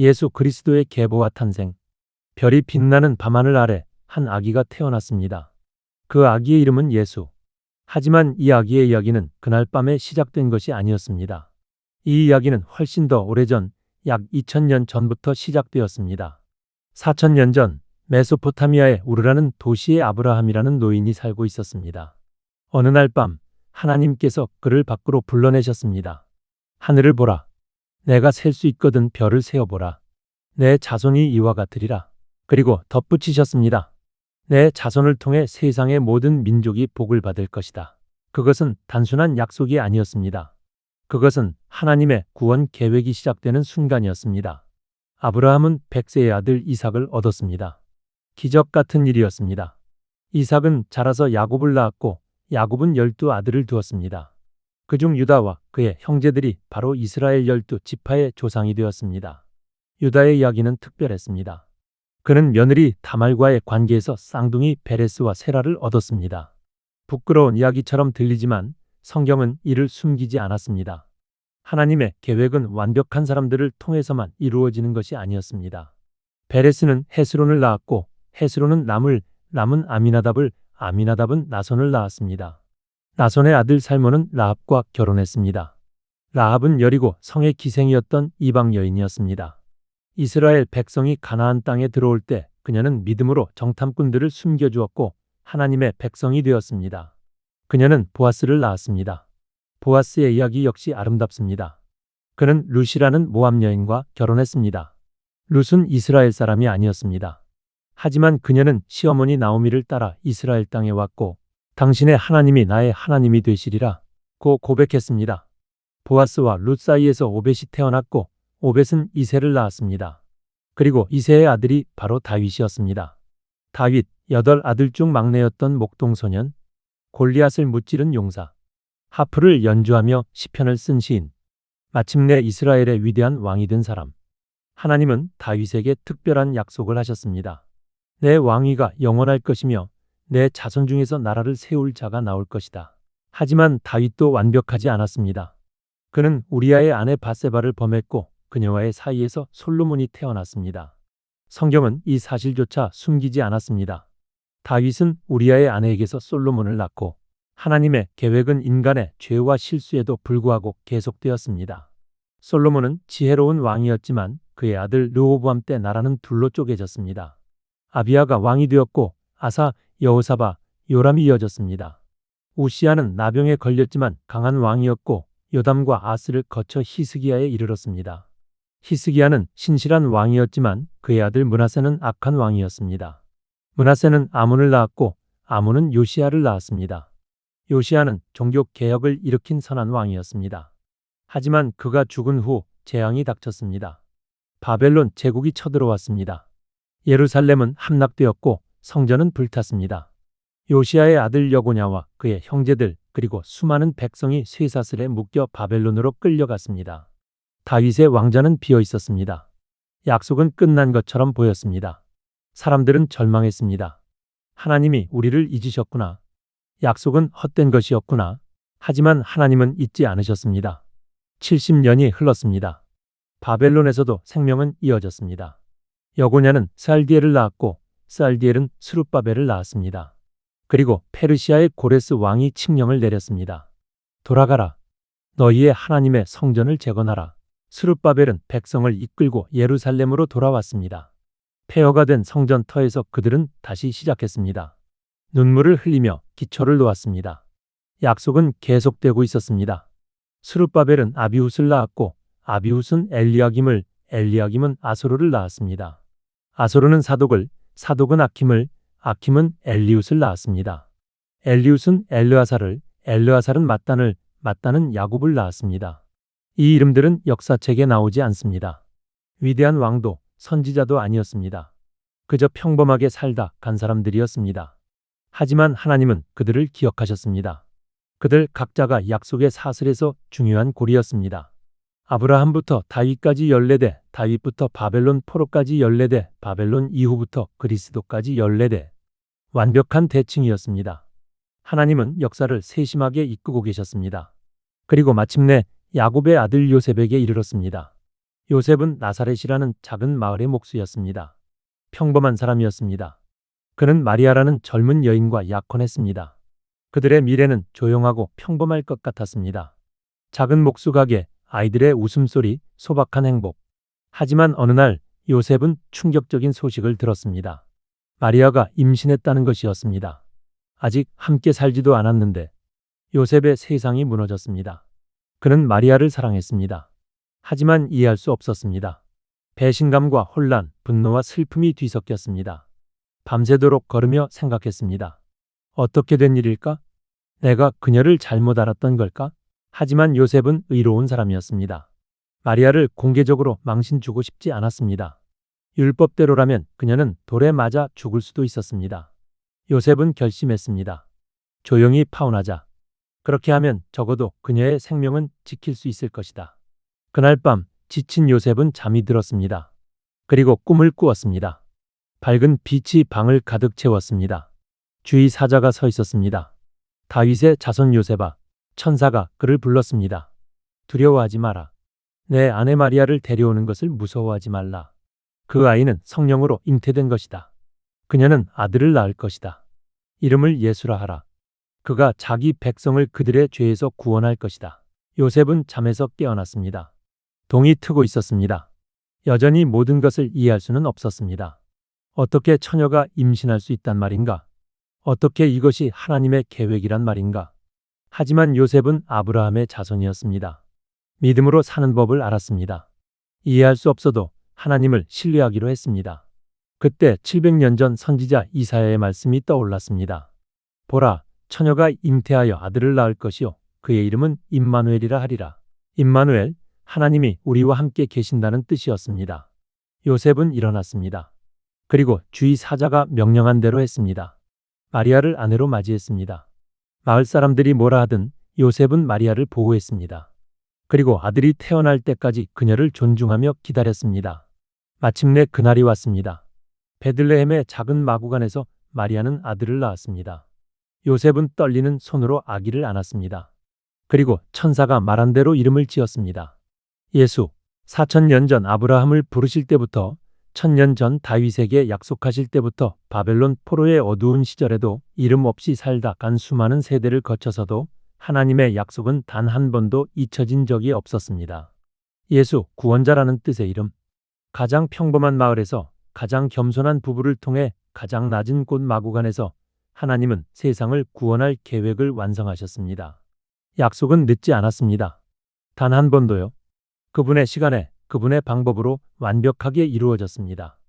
예수 그리스도의 계보와 탄생. 별이 빛나는 밤하늘 아래 한 아기가 태어났습니다. 그 아기의 이름은 예수. 하지만 이 아기의 이야기는 그날 밤에 시작된 것이 아니었습니다. 이 이야기는 훨씬 더 오래전, 약 2000년 전부터 시작되었습니다. 4000년 전, 메소포타미아의 우르라는 도시에 아브라함이라는 노인이 살고 있었습니다. 어느 날 밤, 하나님께서 그를 밖으로 불러내셨습니다. 하늘을 보라. 내가 셀 수 있거든 별을 세어보라. 내 자손이 이와 같으리라. 그리고 덧붙이셨습니다. 내 자손을 통해 세상의 모든 민족이 복을 받을 것이다. 그것은 단순한 약속이 아니었습니다. 그것은 하나님의 구원 계획이 시작되는 순간이었습니다. 아브라함은 백세의 아들 이삭을 얻었습니다. 기적 같은 일이었습니다. 이삭은 자라서 야곱을 낳았고 야곱은 열두 아들을 두었습니다. 그중 유다와 그의 형제들이 바로 이스라엘 열두 지파의 조상이 되었습니다. 유다의 이야기는 특별했습니다. 그는 며느리 다말과의 관계에서 쌍둥이 베레스와 세라를 얻었습니다. 부끄러운 이야기처럼 들리지만 성경은 이를 숨기지 않았습니다. 하나님의 계획은 완벽한 사람들을 통해서만 이루어지는 것이 아니었습니다. 베레스는 헤스론을 낳았고 헤스론은 남을, 남은 아미나답을, 아미나답은 나손을 낳았습니다. 나손의 아들 살모는 라합과 결혼했습니다. 라합은 여리고 성의 기생이었던 이방 여인이었습니다. 이스라엘 백성이 가나안 땅에 들어올 때 그녀는 믿음으로 정탐꾼들을 숨겨주었고 하나님의 백성이 되었습니다. 그녀는 보아스를 낳았습니다. 보아스의 이야기 역시 아름답습니다. 그는 룻이라는 모함 여인과 결혼했습니다. 룻은 이스라엘 사람이 아니었습니다. 하지만 그녀는 시어머니 나오미를 따라 이스라엘 땅에 왔고 당신의 하나님이 나의 하나님이 되시리라 고 고백했습니다. 보아스와 룻 사이에서 오벳이 태어났고 오벳은 이세를 낳았습니다. 그리고 이세의 아들이 바로 다윗이었습니다. 다윗 여덟 아들 중 막내였던 목동소년, 골리앗을 무찌른 용사, 하프를 연주하며 시편을 쓴 시인, 마침내 이스라엘의 위대한 왕이 된 사람. 하나님은 다윗에게 특별한 약속을 하셨습니다. 내 왕위가 영원할 것이며 내 자손 중에서 나라를 세울 자가 나올 것이다. 하지만 다윗도 완벽하지 않았습니다. 그는 우리아의 아내 바세바를 범했고 그녀와의 사이에서 솔로몬이 태어났습니다. 성경은 이 사실조차 숨기지 않았습니다. 다윗은 우리아의 아내에게서 솔로몬을 낳고 하나님의 계획은 인간의 죄와 실수에도 불구하고 계속되었습니다. 솔로몬은 지혜로운 왕이었지만 그의 아들 르호보암 때 나라는 둘로 쪼개졌습니다. 아비아가 왕이 되었고 아사, 여호사바, 요람이 이어졌습니다. 우시아는 나병에 걸렸지만 강한 왕이었고 요담과 아스를 거쳐 히스기야에 이르렀습니다. 히스기야는 신실한 왕이었지만 그의 아들 문하세는 악한 왕이었습니다. 문하세는 아문을 낳았고 아문은 요시아를 낳았습니다. 요시아는 종교 개혁을 일으킨 선한 왕이었습니다. 하지만 그가 죽은 후 재앙이 닥쳤습니다. 바벨론 제국이 쳐들어왔습니다. 예루살렘은 함락되었고 성전은 불탔습니다. 요시아의 아들 여고냐와 그의 형제들 그리고 수많은 백성이 쇠사슬에 묶여 바벨론으로 끌려갔습니다. 다윗의 왕자는 비어 있었습니다. 약속은 끝난 것처럼 보였습니다. 사람들은 절망했습니다. 하나님이 우리를 잊으셨구나. 약속은 헛된 것이었구나. 하지만 하나님은 잊지 않으셨습니다. 70년이 흘렀습니다. 바벨론에서도 생명은 이어졌습니다. 여고냐는 살디엘을 낳았고 살디엘은 스룹바벨을 낳았습니다. 그리고 페르시아의 고레스 왕이 칙령을 내렸습니다. 돌아가라. 너희의 하나님의 성전을 재건하라. 스룹바벨은 백성을 이끌고 예루살렘으로 돌아왔습니다. 폐허가 된 성전터에서 그들은 다시 시작했습니다. 눈물을 흘리며 기초를 놓았습니다. 약속은 계속되고 있었습니다. 스룹바벨은 아비훗을 낳았고 아비훗은 엘리야김을 엘리야김은 아소르를 낳았습니다. 아소르는 사독을 사독은 아킴을 아킴은 엘리훗을 낳았습니다. 엘리훗은 엘르아사를 엘르아살은 마단을 마단은 야곱을 낳았습니다. 이 이름들은 역사책에 나오지 않습니다. 위대한 왕도 선지자도 아니었습니다. 그저 평범하게 살다 간 사람들이었습니다. 하지만 하나님은 그들을 기억하셨습니다. 그들 각자가 약속의 사슬에서 중요한 고리였습니다. 아브라함부터 다윗까지 14대, 다윗부터 바벨론 포로까지 14대, 바벨론 이후부터 그리스도까지 14대. 완벽한 대칭이었습니다. 하나님은 역사를 세심하게 이끄고 계셨습니다. 그리고 마침내 야곱의 아들 요셉에게 이르렀습니다. 요셉은 나사렛이라는 작은 마을의 목수였습니다. 평범한 사람이었습니다. 그는 마리아라는 젊은 여인과 약혼했습니다. 그들의 미래는 조용하고 평범할 것 같았습니다. 작은 목수 가게, 아이들의 웃음소리, 소박한 행복. 하지만 어느 날 요셉은 충격적인 소식을 들었습니다. 마리아가 임신했다는 것이었습니다. 아직 함께 살지도 않았는데 요셉의 세상이 무너졌습니다. 그는 마리아를 사랑했습니다. 하지만 이해할 수 없었습니다. 배신감과 혼란, 분노와 슬픔이 뒤섞였습니다. 밤새도록 걸으며 생각했습니다. 어떻게 된 일일까? 내가 그녀를 잘못 알았던 걸까? 하지만 요셉은 의로운 사람이었습니다. 마리아를 공개적으로 망신 주고 싶지 않았습니다. 율법대로라면 그녀는 돌에 맞아 죽을 수도 있었습니다. 요셉은 결심했습니다. 조용히 파혼하자. 그렇게 하면 적어도 그녀의 생명은 지킬 수 있을 것이다. 그날 밤 지친 요셉은 잠이 들었습니다. 그리고 꿈을 꾸었습니다. 밝은 빛이 방을 가득 채웠습니다. 주위 사자가 서 있었습니다. 다윗의 자손 요셉아, 천사가 그를 불렀습니다. 두려워하지 마라. 내 아내 마리아를 데려오는 것을 무서워하지 말라. 그 아이는 성령으로 잉태된 것이다. 그녀는 아들을 낳을 것이다. 이름을 예수라 하라. 그가 자기 백성을 그들의 죄에서 구원할 것이다. 요셉은 잠에서 깨어났습니다. 동이 트고 있었습니다. 여전히 모든 것을 이해할 수는 없었습니다. 어떻게 처녀가 임신할 수 있단 말인가? 어떻게 이것이 하나님의 계획이란 말인가? 하지만 요셉은 아브라함의 자손이었습니다. 믿음으로 사는 법을 알았습니다. 이해할 수 없어도 하나님을 신뢰하기로 했습니다. 그때 700년 전 선지자 이사야의 말씀이 떠올랐습니다. 보라, 처녀가 잉태하여 아들을 낳을 것이요 그의 이름은 임마누엘이라 하리라. 임마누엘, 하나님이 우리와 함께 계신다는 뜻이었습니다. 요셉은 일어났습니다. 그리고 주위 사자가 명령한 대로 했습니다. 마리아를 아내로 맞이했습니다. 마을 사람들이 뭐라 하든 요셉은 마리아를 보호했습니다. 그리고 아들이 태어날 때까지 그녀를 존중하며 기다렸습니다. 마침내 그날이 왔습니다. 베들레헴의 작은 마구간에서 마리아는 아들을 낳았습니다. 요셉은 떨리는 손으로 아기를 안았습니다. 그리고 천사가 말한 대로 이름을 지었습니다. 예수, 4천년 전 아브라함을 부르실 때부터 천년 전 다윗에게 약속하실 때부터 바벨론 포로의 어두운 시절에도 이름 없이 살다 간 수많은 세대를 거쳐서도 하나님의 약속은 단 한 번도 잊혀진 적이 없었습니다. 예수, 구원자라는 뜻의 이름. 가장 평범한 마을에서 가장 겸손한 부부를 통해 가장 낮은 곳 마구간에서 하나님은 세상을 구원할 계획을 완성하셨습니다. 약속은 늦지 않았습니다. 단 한 번도요. 그분의 시간에 그분의 방법으로 완벽하게 이루어졌습니다.